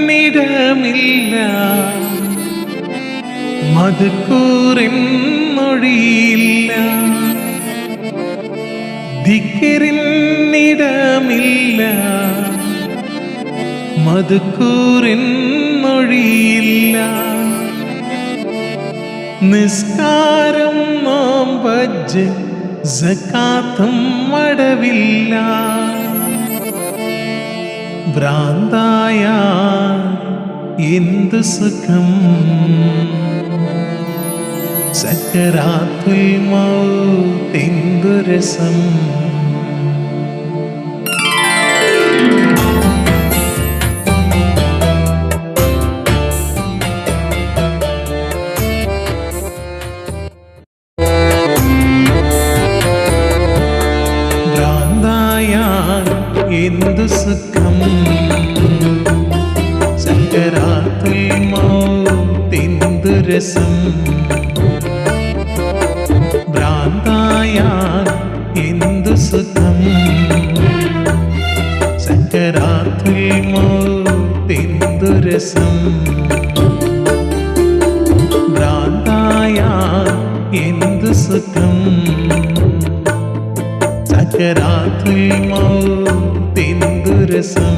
ദിക്കിറിന്നിടമില്ല മധുക്കൂറിൻ മൊഴിയില്ല. ദിക്കിറിന്നിടമില്ല മധുക്കൂറിൻ മൊഴിയില്ല. നിസ്കാരം നോമ്പജ്ജ് സക്കാത്തും മടവില്ല. ഭ്രാന്തായ എന്തു സുഖം? സക്കരാത്തുൽ മൗത്തെന്തു രസം? എന്തു സുഖം? സക്കരാത്തുൽ മൗത്തെന്തു രസം? ഭ്രാന്തായ എന്തു സുഖം? സക്കരാത്തുൽ മൗത്തെന്തു രസം? ഭ്രാന്തായ എന്തു സുഖം? സക്കരാത്തുൽ മൗത്തെന്തു രസം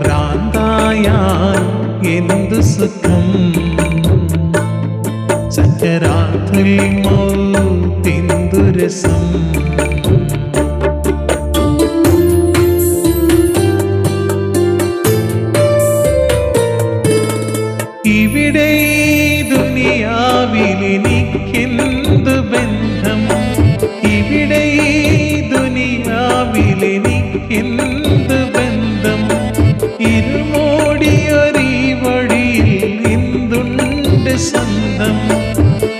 ഭ്രാന്തായ എന്തു സുഖം സക്കരാത്തുൽ മൗത്തെന്തു രസം സ്വന്തം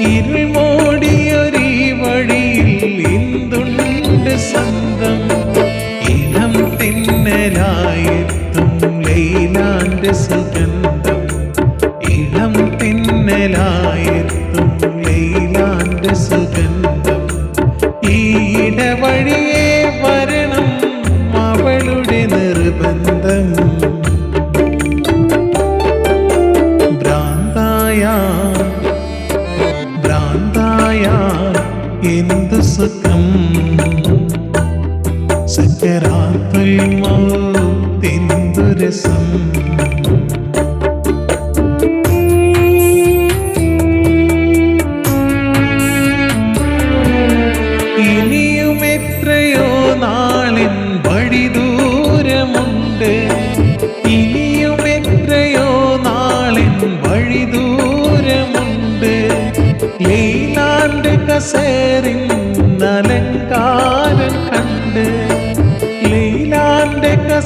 ഇരുമോടിയൊരീ വഴിയിൽ എന്തുണ്ട് ശബ്ദം ഇളം തിന്നലായെത്തും ഇളം വഴിയെ വരണം അവളുടെ നിർബന്ധം. സക്കരാത്തുൽ മൗത്തെന്തു രസം ഇനിയും എത്രയോ നാളിൻ വഴി ദൂരമുണ്ട്. ഇനിയും എത്രയോ നാളിൻ വഴി ദൂരമുണ്ട്. ലീലാണ്ട് കസേറിൻ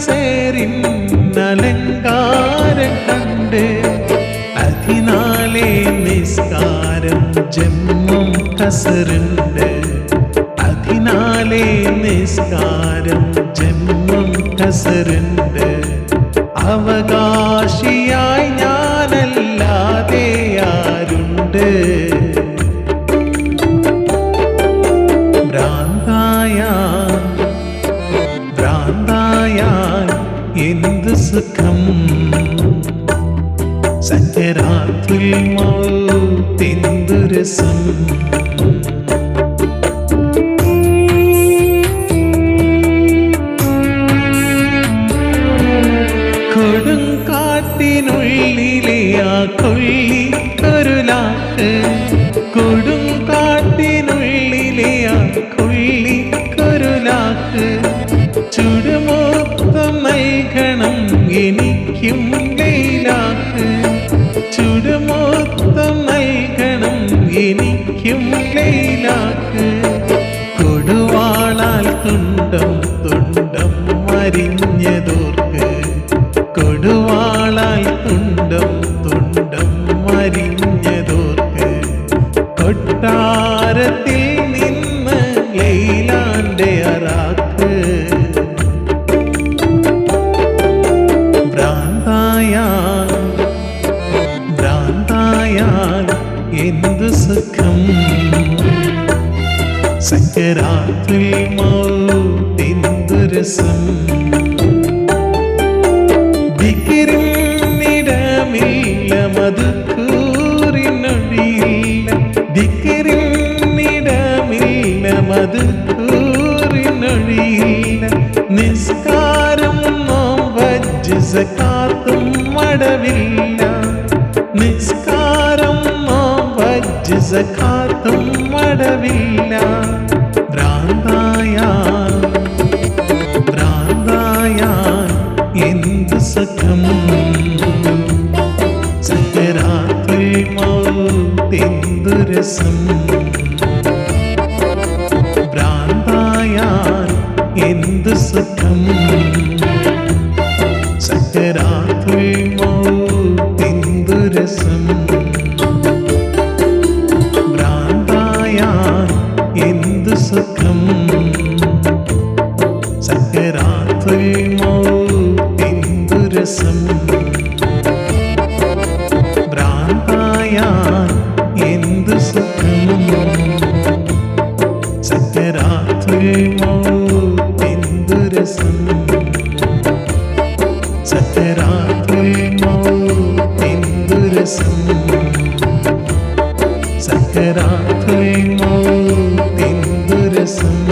കസേറിൻ അലങ്കാരം കണ്ട് അതിനാലേ നിസ്കാരം ജമ്മും കസറുണ്ട് അതിനാലേ നിസ്കാരം ജന്മം കസറുണ്ട് അവകാശിയായി ഞാനല്ലാതെ ആരുണ്ട്? സുഖം സക്കരാത്തുൽ മൗത്തെന്തു രസം. കൊടുങ്കാട്ടിനുള്ളിലെ ആ കൊള്ളി കരുലാക്ക് കൊട്ടാരത്തിൽ നിന്ന് ലൈലാന്റെ അറാക്ക്. ഭ്രാന്തായ ഭ്രാന്തായ എന്ത് സുഖം? സക്കരാത്തിൽ മൗ എന്തു സക്കാത്തും മടവില്ല. നിസ്കാരം നോമ്പ് സക്കാത്തും മടവില്ല. ഭ്രാന്തായ ഭ്രാന്തായ എന്ത് സുഖം? ഭ്രാന്തായാൽ എന്ത് സുഖം? എന്ത് സുഖം സക്കരാത്തിൽ മൗത്തെന്തു രസം ഭ്രാന്തായാൽ എന്ത് സുഖം സക്കരാത്തിൽ മൗത്തെന്തു രസം സക്കരാത്തിൽ മൗത്തെന്തു രസം സക്കരാത്തിൽ മൗത്തെന്തു രസം